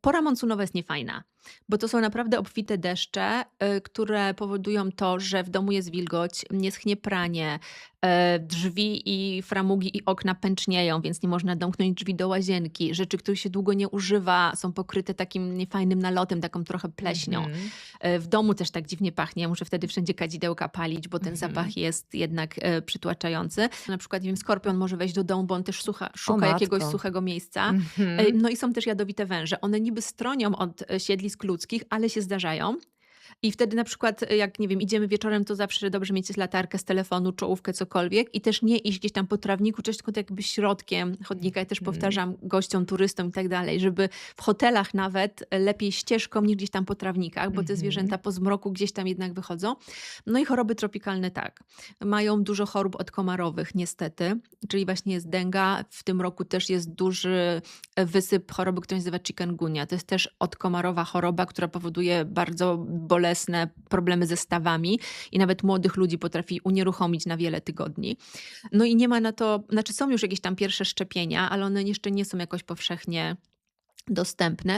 Pora monsunowa jest niefajna, bo to są naprawdę obfite deszcze, y, które powodują to, że w domu jest wilgoć, nie schnie pranie, drzwi i framugi i okna pęcznieją, więc nie można domknąć drzwi do łazienki. Rzeczy, których się długo nie używa, są pokryte takim niefajnym nalotem, taką trochę pleśnią. Mhm. E, W domu też tak dziwnie pachnie. Ja muszę wtedy wszędzie kadzidełka palić, bo ten Mhm. zapach jest jednak e, przytłaczający. Na przykład, nie wiem, skorpion może wejść do domu, bo on też szuka jakiegoś suchego miejsca. E, Mhm. No i są też jadowite węże. One niby stronią od e, siedlisk ludzkich, ale się zdarzają. I wtedy na przykład, e, jak nie wiem, idziemy wieczorem, to zawsze dobrze mieć latarkę z telefonu, czołówkę, cokolwiek i też nie iść gdzieś tam po trawniku, czy tylko jakby środkiem chodnika. Ja też Mhm. powtarzam gościom, turystom i tak dalej, żeby w hotelach nawet e, lepiej ścieżką niż gdzieś tam po trawnikach, bo te Mhm. zwierzęta po zmroku gdzieś tam jednak wychodzą. No i choroby tropikalne tak. Mają dużo chorób odkomarowych niestety, czyli właśnie jest denga. W tym roku też jest duży e, wysyp choroby, która się nazywa chikungunya. To jest też odkomarowa choroba, która powoduje bardzo bolesne problemy ze stawami i nawet młodych ludzi potrafi unieruchomić na wiele tygodni. No i nie ma na to, znaczy są już jakieś tam pierwsze szczepienia, ale one jeszcze nie są jakoś powszechnie dostępne.